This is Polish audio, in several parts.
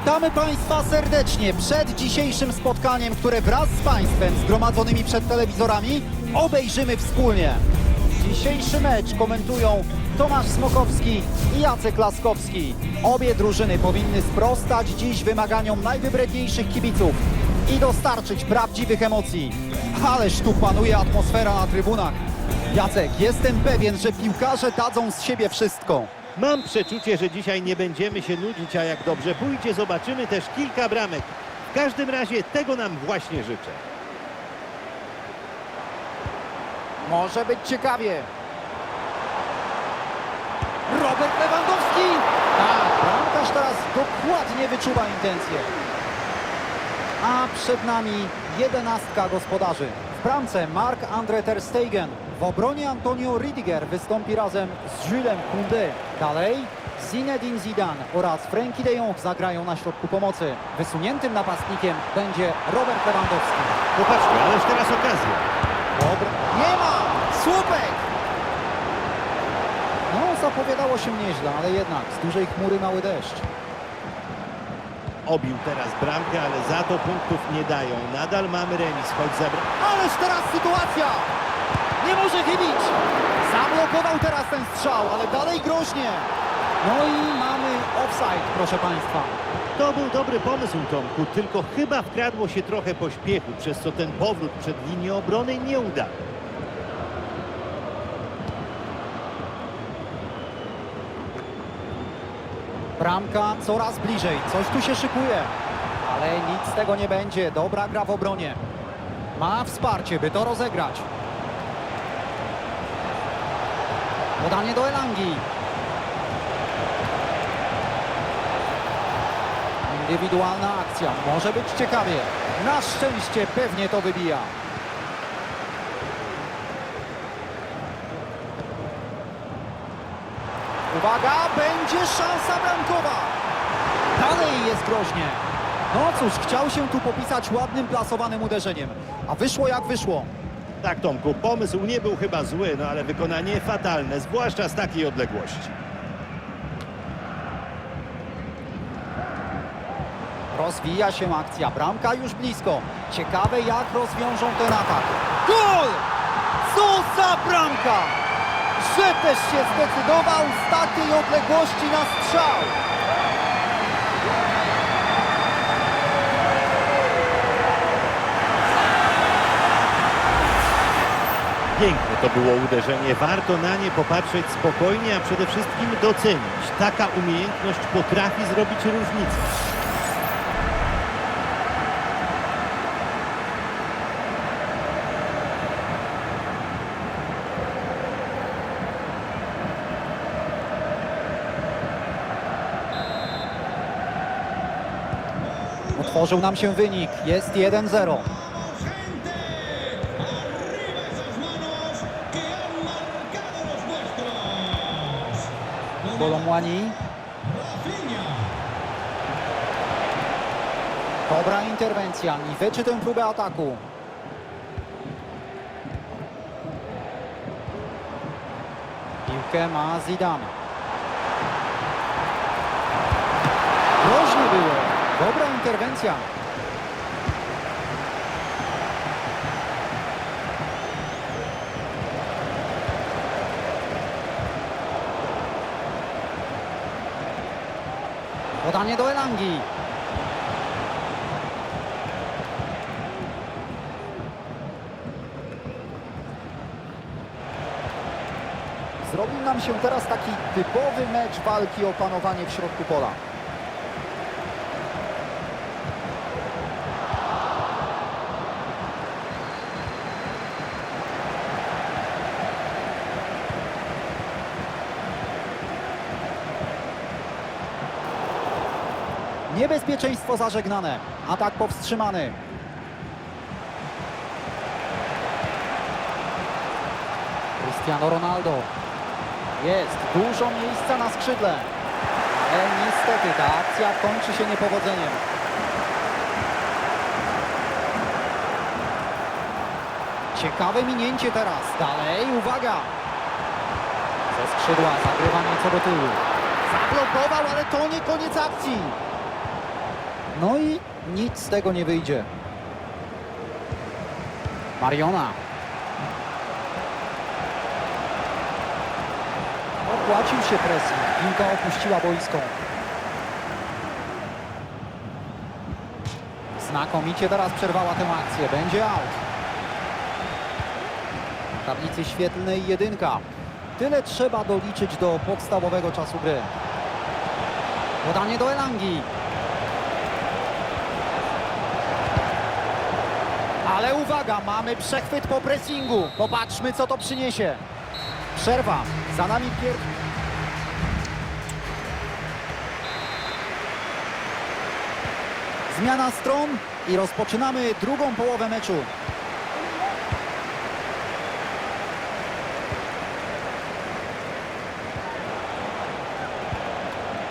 Witamy Państwa serdecznie przed dzisiejszym spotkaniem, które wraz z Państwem zgromadzonymi przed telewizorami obejrzymy wspólnie. Dzisiejszy mecz komentują Tomasz Smokowski i Jacek Laskowski. Obie drużyny powinny sprostać dziś wymaganiom najwybredniejszych kibiców i dostarczyć prawdziwych emocji. Ależ tu panuje atmosfera na trybunach. Jacek, jestem pewien, że piłkarze dadzą z siebie wszystko. Mam przeczucie, że dzisiaj nie będziemy się nudzić, a jak dobrze pójdzie, zobaczymy też kilka bramek. W każdym razie tego nam właśnie życzę. Może być ciekawie. Robert Lewandowski! Tak, bramkarz teraz dokładnie wyczuwa intencje. A przed nami jedenastka gospodarzy. W bramce Marc-André Ter Stegen. W obronie Antonio Rüdiger wystąpi razem z Julesem Koundé. Dalej Zinedine Zidane oraz Frenkie de Jong zagrają na środku pomocy. Wysuniętym napastnikiem będzie Robert Lewandowski. Popatrzmy, ależ teraz okazja. Dobra. Nie ma! Słupek! No, zapowiadało się nieźle, ale jednak z dużej chmury mały deszcz. Obił teraz bramkę, ale za to punktów nie dają. Nadal mamy remis, choć zabra... Ależ teraz sytuacja! Nie może chybić! Zablokował teraz ten strzał, ale dalej groźnie. No i mamy offside, proszę Państwa. To był dobry pomysł, Tomku, tylko chyba wkradło się trochę pośpiechu, przez co ten powrót przed linię obrony nie uda. Bramka coraz bliżej, coś tu się szykuje. Ale nic z tego nie będzie, dobra gra w obronie. Ma wsparcie, by to rozegrać. Podanie do Elangi. Indywidualna akcja, może być ciekawie. Na szczęście pewnie to wybija. Uwaga, będzie szansa bramkowa. Dalej jest groźnie. No cóż, chciał się tu popisać ładnym plasowanym uderzeniem, a wyszło jak wyszło. Tak, Tomku, pomysł nie był chyba zły, no ale wykonanie fatalne, zwłaszcza z takiej odległości. Rozwija się akcja, bramka już blisko. Ciekawe jak rozwiążą ten atak. Gol! Co za bramka! Że też się zdecydował z takiej odległości na strzał. Piękne to było uderzenie, warto na nie popatrzeć spokojnie, a przede wszystkim docenić. Taka umiejętność potrafi zrobić różnicę. Otworzył nam się wynik, jest 1-0. Kolomłani. Dobra interwencja, i wyczy tę próbę ataku. Piłkę ma Zidane. Groźnie było. Dobra interwencja. Podanie do Elangi. Zrobił nam się teraz taki typowy mecz walki o panowanie w środku pola. Niebezpieczeństwo zażegnane. Atak powstrzymany. Cristiano Ronaldo. Jest dużo miejsca na skrzydle. Ale niestety ta akcja kończy się niepowodzeniem. Ciekawe minięcie teraz. Dalej, uwaga. Ze skrzydła zagrywa nieco do tyłu. Zablokował, ale to nie koniec akcji. No i nic z tego nie wyjdzie. Mariona. Opłacił się presji. Piłka opuściła boisko. Znakomicie teraz przerwała tę akcję. Będzie out. W tablicy świetlnej jedynka. Tyle trzeba doliczyć do podstawowego czasu gry. Podanie do Elangi. Ale uwaga, mamy przechwyt po pressingu. Popatrzmy, co to przyniesie. Przerwa. Za nami pier... Zmiana stron i rozpoczynamy drugą połowę meczu.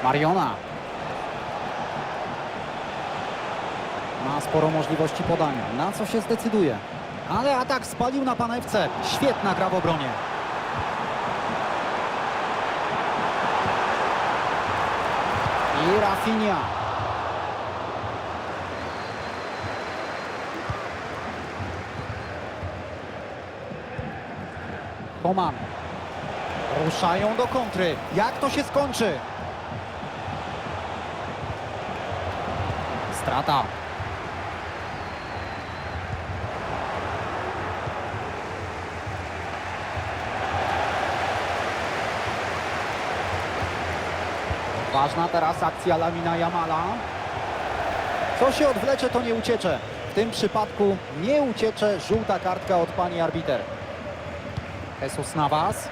Mariona. Ma sporo możliwości podania. Na co się zdecyduje? Ale atak spalił na panewce. Świetna gra w obronie. I Rafinha. Koman. Ruszają do kontry. Jak to się skończy? Strata. Ważna teraz akcja Lamina Jamala. Co się odwlecze, to nie uciecze. W tym przypadku nie uciecze żółta kartka od pani arbiter. Jesus Navas.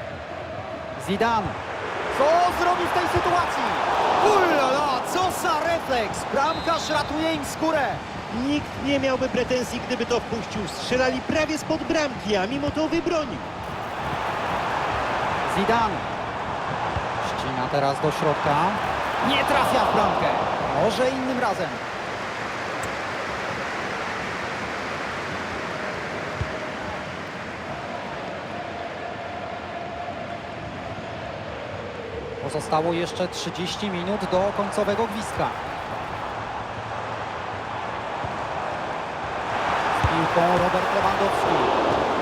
Zidane. Co zrobi w tej sytuacji? Ulala, co za refleks! Bramkarz ratuje im skórę. Nikt nie miałby pretensji, gdyby to wpuścił. Strzelali prawie spod bramki, a mimo to wybronił. Zidane. Ścina teraz do środka. Nie trafia w bramkę. Może innym razem. Pozostało jeszcze 30 minut do końcowego gwizdka. Z piłką Robert Lewandowski.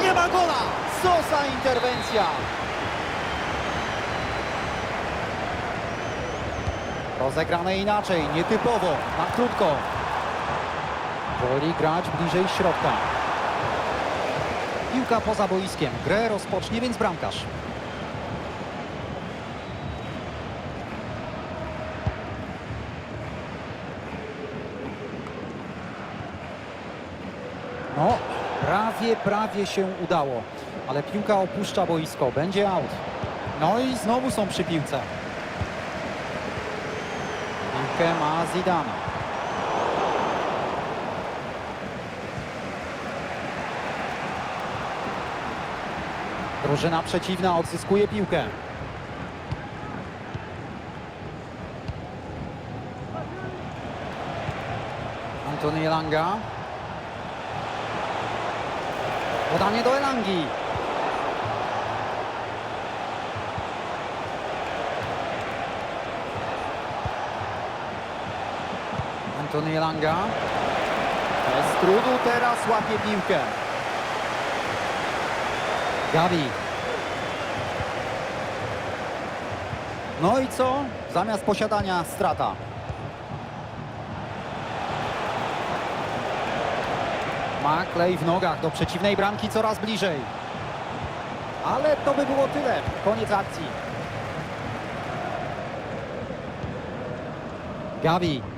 Nie ma gola! Co za interwencja! Rozegrane inaczej, nietypowo, na krótko. Woli grać bliżej środka. Piłka poza boiskiem. Grę rozpocznie więc bramkarz. No, prawie, prawie się udało. Ale piłka opuszcza boisko. Będzie out. No i znowu są przy piłce. Piłkę ma Zidane. Drużyna przeciwna odzyskuje piłkę. Antony Elanga. Podanie do Elangi. Antony Elanga. Bez trudu teraz łapie piłkę. Gavi. No i co? Zamiast posiadania strata. Ma klej w nogach do przeciwnej bramki coraz bliżej. Ale to by było tyle. Koniec akcji. Gavi.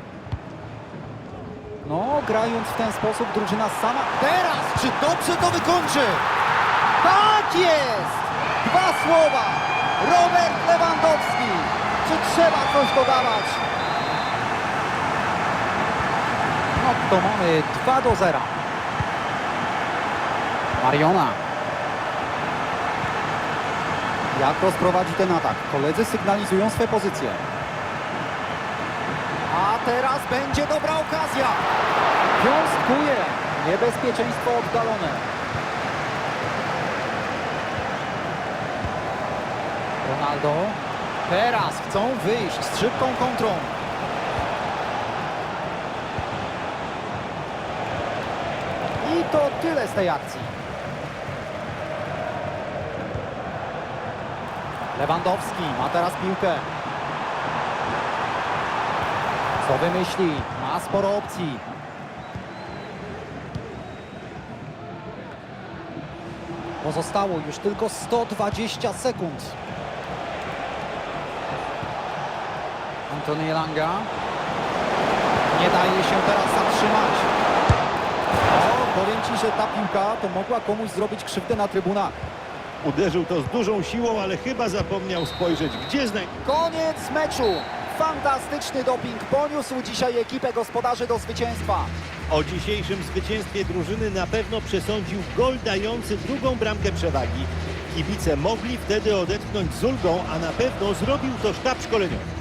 No, grając w ten sposób drużyna sama... Teraz! Czy dobrze to wykończy? Tak jest! Dwa słowa! Robert Lewandowski! Czy trzeba coś dodawać? No to mamy 2 do 0. Mariona. Jak rozprowadzi ten atak? Koledzy sygnalizują swe pozycje a teraz będzie dobra okazja. Piąstkuje. Niebezpieczeństwo oddalone. Ronaldo. Teraz chcą wyjść z szybką kontrą. I to tyle z tej akcji. Lewandowski ma teraz piłkę. Co wymyśli? Ma sporo opcji. Pozostało już tylko 120 sekund. Antony Elanga. Nie daje się teraz zatrzymać. O, powiem Ci, że ta piłka to mogła komuś zrobić krzywdę na trybunach. Uderzył to z dużą siłą, ale chyba zapomniał spojrzeć, gdzie znaj... Koniec meczu. Fantastyczny doping poniósł dzisiaj ekipę gospodarzy do zwycięstwa. O dzisiejszym zwycięstwie drużyny na pewno przesądził gol dający drugą bramkę przewagi. Kibice mogli wtedy odetchnąć z ulgą, a na pewno zrobił to sztab szkoleniowy.